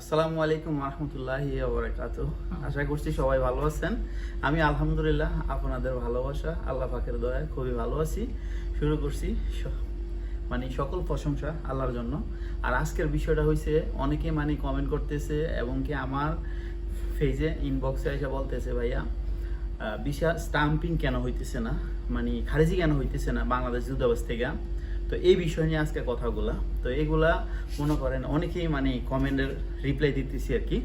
আসসালামু আলাইকুম রহমতুল্লাহ বরকাত আশা করছি সবাই ভালো আছেন। আমি আলহামদুলিল্লাহ আপনাদের ভালোবাসা আল্লাহ পাকের দয়ায় খুবই ভালো আছি। শুরু করছি মানে সকল প্রশংসা আল্লাহর জন্য। আর আজকের বিষয়টা হয়েছে অনেকে মানে কমেন্ট করতেছে এবং কি আমার ফেজে ইনবক্সে এসে বলতেছে ভাইয়া ভিসা স্টাম্পিং কেন হইতেছে না? মানে খারিজি কেন হইতেছে না বাংলাদেশ দূতাবাস থেকে? তো এই বিষয় নিয়ে আজকে কথাগুলা। তো এগুলা মনে করেন অনেকেই মানে কমেন্টের রিপ্লাই দিতেছি আর কি,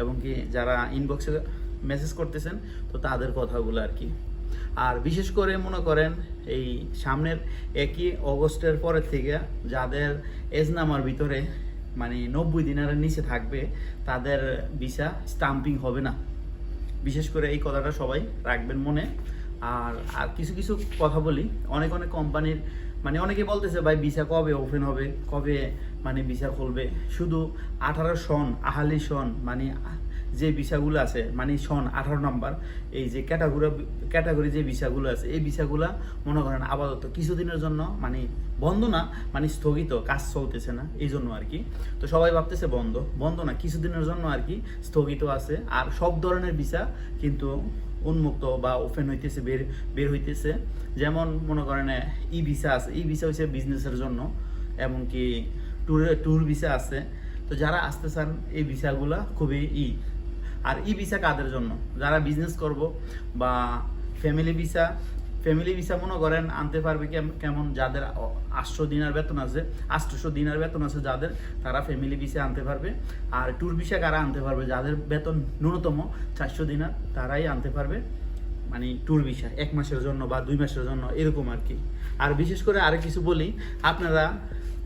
এবং কি যারা ইনবক্সে মেসেজ করতেছেন, তো তাদের কথাগুলো আর কি। আর বিশেষ করে মনে করেন এই সামনের একই অগস্টের পরের থেকে যাদের এজনামার ভিতরে মানে নব্বই দিনের নিচে থাকবে, তাদের ভিসা স্টাম্পিং হবে না। বিশেষ করে এই কথাটা সবাই রাখবেন মনে। আর আর কিছু কিছু কথা বলি। অনেক অনেক কোম্পানির মানে অনেকে বলতেছে, ভাই, ভিসা কবে ওপেন হবে? কবে মানে ভিসা খুলবে? শুধু আঠারো সন, আহালি সন মানে যে ভিসাগুলো আছে মানে সন আঠারো নাম্বার, এই যে ক্যাটাগরি ক্যাটাগরি যে ভিসাগুলো আছে, এই ভিসাগুলা মনে করেন আপাতত কিছুদিনের জন্য মানে বন্ধ না মানে স্থগিত, কাজ চলতেছে না এই জন্য আর কি। তো সবাই ভাবতেছে বন্ধ বন্ধ না, কিছুদিনের জন্য আর কি স্থগিত আছে। আর সব ধরনের ভিসা কিন্তু উন্মুক্ত বা ওপেন হইতেছে, বের বের হইতেছে। যেমন মনে করেন ই ভিসা আছে। ই ভিসা হচ্ছে বিজনেসের জন্য, এমনকি ট্যুরে ট্যুর ভিসা আছে। তো যারা আসতে চান এই ভিসাগুলো খুবই ই। আর ই ভিসা কাদের জন্য? যারা বিজনেস করব বা ফ্যামিলি ভিসা ফ্যামিলি ভিসা মনে করেন, আনতে পারবে কেম- কেমন যাদের আটশো দিনার বেতন আছে আটশোশো দিনার বেতন আছে যাদের, তারা ফ্যামিলি ভিসা আনতে পারবে। আর ট্যুর ভিসা কারা আনতে পারবে? যাদের বেতন ন্যূনতম চারশো দিনার, তারাই আনতে পারবে। মানে ট্যুর ভিসা এক মাসের জন্য বা দুই মাসের জন্য, এরকম আর কি। আর বিশেষ করে আরও কিছু বলি, আপনারা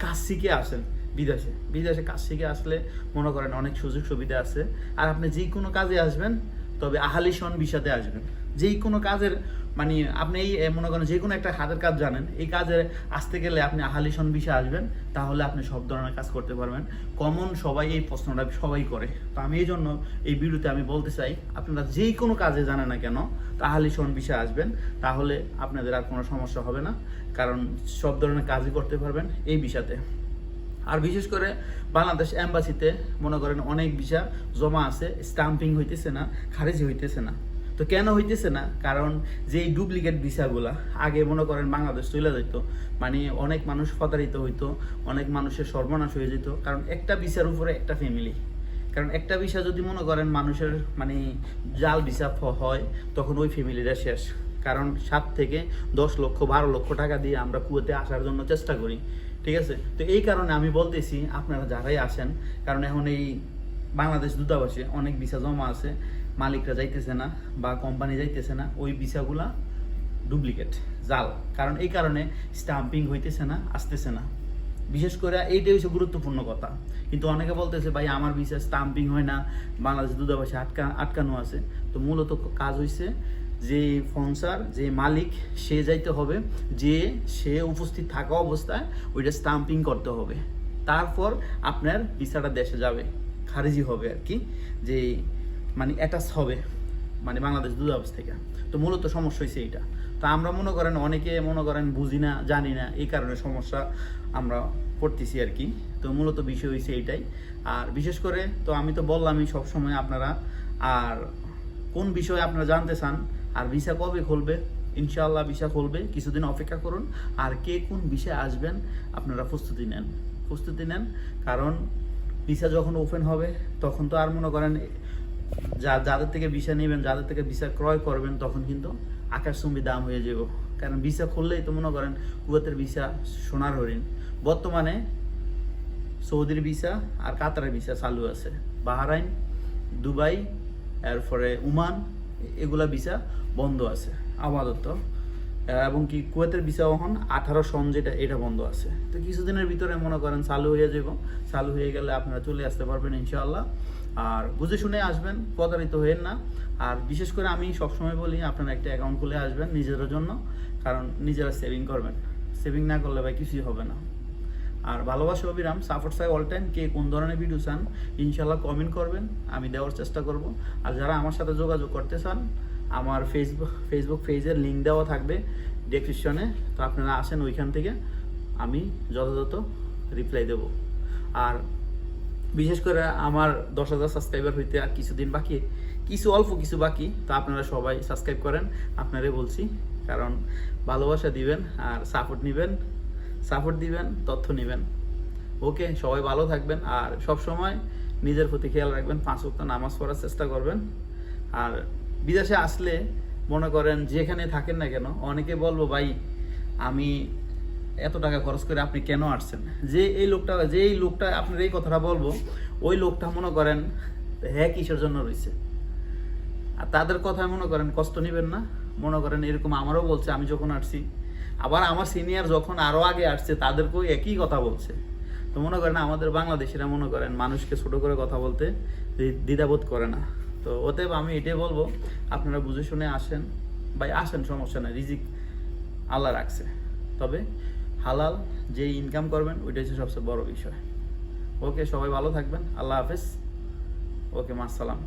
কাজ শিখে আসেন বিদেশে। বিদেশে কাজ শিখে আসলে মনে করেন অনেক সুযোগ সুবিধা আছে। আর আপনি যে কোনো কাজে আসবেন, তবে আহালিশন বিষাতে আসবেন। যেই কোনো কাজের মানে আপনি এই মনে করেন যে কোনো একটা হাতের কাজ জানেন, এই কাজে আসতে গেলে আপনি আহালিশন বিষয়ে আসবেন, তাহলে আপনি সব ধরনের কাজ করতে পারবেন। কমন সবাই এই প্রশ্নটা সবাই করে। তো আমি এই জন্য এই ভিডিওতে আমি বলতে চাই, আপনারা যেই কোনো কাজে জানে না কেন আহালিশন বিষয়ে আসবেন, তাহলে আপনাদের আর কোনো সমস্যা হবে না, কারণ সব ধরনের কাজই করতে পারবেন এই বিষয়তে। আর বিশেষ করে বাংলাদেশ এম্বাসিতে মনে করেন অনেক ভিসা জমা আছে, স্টাম্পিং হইতেছে না, খারিজি হইতেছে না। তো কেন হইতেছে না? কারণ যে এই ডুপ্লিকেট ভিসাগুলা, আগে মনে করেন বাংলাদেশ চলে যেত মানে অনেক মানুষ প্রতারিত হইতো, অনেক মানুষের সর্বনাশ হয়ে যেত, কারণ একটা ভিসার উপরে একটা ফ্যামিলি কারণ একটা ভিসা যদি মনে করেন মানুষের মানে জাল ভিসা হয়, তখন ওই ফ্যামিলিটা শেষ। কারণ সাত থেকে দশ লক্ষ, বারো লক্ষ টাকা দিয়ে আমরা কুয়েতে আসার জন্য চেষ্টা করি, ঠিক আছে? তো এই কারণে আমি বলতেছি, আপনারা যারাই আসেন, কারণ এখন এই বাংলাদেশ দূতাবাসে অনেক ভিসা জমা আছে, মালিকরা যাইতেছে না বা কোম্পানি যাইতেছে না, ওই ভিসাগুলা ডুপ্লিকেট জাল। কারণ এই কারণে স্টাম্পিং হইতেছে না, আসতেছে না। বিশেষ করে এইটাই হচ্ছে গুরুত্বপূর্ণ কথা। কিন্তু অনেকে বলতেছে, ভাই, আমার ভিসা স্টাম্পিং হয় না, বাংলাদেশ দূতাবাসে আটকা, আটকানো আছে। তো মূলত কাজ হইছে যে ফনসার যে মালিক, সে যাইতে হবে, যে সে উপস্থিত থাকা অবস্থায় ওইটা স্টাম্পিং করতে হবে। তারপর আপনার ভিসাটা দেশে যাবে। খারিজি হবে আর কি, যে মানে অ্যাটাচ হবে মানে বাংলাদেশ দূতাবাস থেকে। তো মূলত সমস্যা হয়েছে এইটা। তো আমরা মনে করেন অনেকে মনে করেন বুঝি না, জানি না, এই কারণে সমস্যা আমরা পড়তেছি আর কি। তো মূলত বিষয় হয়েছে এইটাই। আর বিশেষ করে, তো আমি তো বললামই সবসময় আপনারা, আর কোন বিষয়ে আপনারা জানতে চান, আর ভিসা কবে খুলবে, ইনশাআল্লাহ ভিসা খুলবে, কিছুদিন অপেক্ষা করুন। আর কে কোন বিষয়ে আসবেন, আপনারা প্রস্তুতি নেন। প্রস্তুতি নেন, কারণ ভিসা যখন ওপেন হবে, তখন তো আর মনে করেন, যা, যাদের থেকে ভিসা নেবেন, যাদের থেকে ভিসা ক্রয় করবেন, তখন কিন্তু আকাশচুম্বী দাম হয়ে যাব। কারণ ভিসা খুললেই তো মনে করেন, কুয়েতের ভিসা সোনার হরিণ। বর্তমানে সৌদির ভিসা আর কাতারের ভিসা চালু আছে। বাহারাইন, দুবাই, এরপরে উমান এগুলা ভিসা বন্ধ আছে। আপাতত এবং কি কুয়েতের ভিসা এখন আঠারো সন যেটা, এটা বন্ধ আছে। তো কিছুদিনের ভিতরে মনে করেন চালু হয়ে যাব। চালু হয়ে গেলে আপনারা চলে আসতে পারবেন ইনশাআল্লাহ। আর বুঝে শুনে আসবেন, প্রতারিত হয়েন না। আর বিশেষ করে আমি সবসময় বলি, আপনারা একটা অ্যাকাউন্ট খুলে আসবেন নিজেদের জন্য, কারণ নিজেরা সেভিং করবেন। সেভিং না করলে ভাই কিছুই হবে না। আর ভালোবাসা অবিরাম সাপোর্ট সাই অল টাইম কে কোন ধরনের ভিডিও চান ইনশাল্লাহ কমেন্ট করবেন, আমি দেওয়ার চেষ্টা করব। আর যারা আমার সাথে যোগাযোগ করতে চান আমার ফেসবুক ফেসবুক পেজের লিঙ্ক দেওয়া থাকবে ডেসক্রিপশনে তো আপনারা আসেন ওইখান থেকে, আমি যথাযথ রিপ্লাই দেব। আর বিশেষ করে আমার দশ হাজার সাবস্ক্রাইবার হইতে আর কিছুদিন বাকি, কিছু অল্প, কিছু বাকি, তা আপনারা সবাই সাবস্ক্রাইব করেন। আপনারাই বলছি, কারণ ভালোবাসা দিবেন আর সাপোর্ট নেবেন সাপোর্ট দিবেন, তথ্য নেবেন। ওকে, সবাই ভালো থাকবেন আর সব সময় নিজের প্রতি খেয়াল রাখবেন। পাঁচ ওয়াক্ত নামাজ পড়ার চেষ্টা করবেন। আর বিদেশে আসলে মনে করেন যেখানে থাকেন না কেন, অনেকে বলব, ভাই, আমি এত টাকা খরচ করে আপনি কেন আসছেন? যে এই লোকটা, যে এই লোকটা, আপনার এই কথাটা বলব, ওই লোকটা মনে করেন হ্যাঁ কিসের জন্য রয়েছে। আর তাদের কথা মনে করেন কষ্ট নেবেন না। মনে করেন এরকম আমারও বলছে, আমি যখন আসছি। আবার আমার সিনিয়র যখন আরও আগে আসছে, তাদেরকেও একই কথা বলছে। তো মনে করেন আমাদের বাংলাদেশিরা মনে করেন মানুষকে ছোট করে কথা বলতে দ্বি- দ্বিধাবোধ করে না। তো অতএব আমি এটাই বলব, আপনারা বুঝে শুনে আসেন। ভাই, আসেন, সমস্যা নাই, রিজিক আল্লাহ রাখছে। তবে হালাল যে ইনকাম করবেন, ওইটাই হচ্ছে সবচেয়ে বড় বিষয়। ওকে, সবাই ভালো থাকবেন, আল্লাহ হাফেজ। ওকে মাসালাম